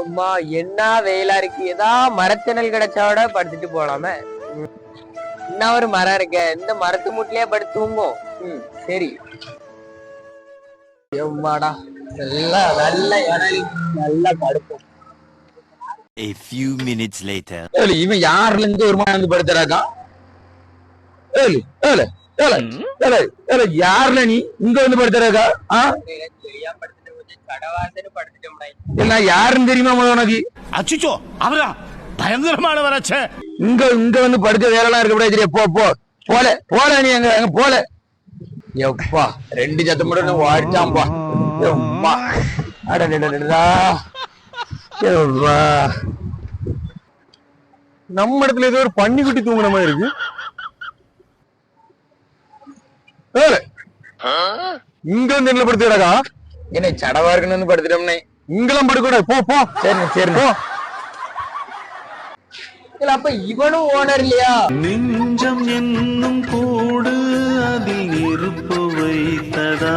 அம்மா என்ன வெயிலா இருக்கு? ஏதா மரத்தணல் கிடைச்சா விட படுத்துட்டு போலாமே. என்ன ஒரு மரம் இருக்க? இந்த மரத்து முட்லயே படுத்து தூங்கும். ம் சரி. எம்மாடா நல்லா நல்ல இடம் நல்லா படுப்போம். A few minutes later. இவன் யாருல இருந்து ஒரு வந்து படுத்துறாக்கா? ஏழு ஏழு யாருல நீ? இங்க வந்து படுத்துறாக்கா என்ன யாருன்னு தெரியுமா உனக்கு? அச்சுச்சோ அவரா? பயங்கரமானவராச்சே இங்க இங்க வந்து படுக்க வேலைலாம் இருக்க கூடாது? போ போ. போல போல நீ அங்க அங்க போல. எப்பா ரெண்டு சத்தம் மட்டும் வாடிச்சாம்பா எம்மா எவ்வா நம்ம இடத்துல ஏதோ ஒரு பன்னிக்குட்டி தூங்குன மாதிரி இருக்கு. இங்கிருந்து என்ன படுத்துடா என்ன சடவா இருக்கணும்னு படுத்துட்டோம்னே. இங்கெல்லாம் படுக்கூட போ போ. சரி சரி போ. இல்ல அப்ப இவனும் ஓனர் இல்லையா? நெஞ்சம் என்னும் கூடு அதில் இருப்பு வைத்தடா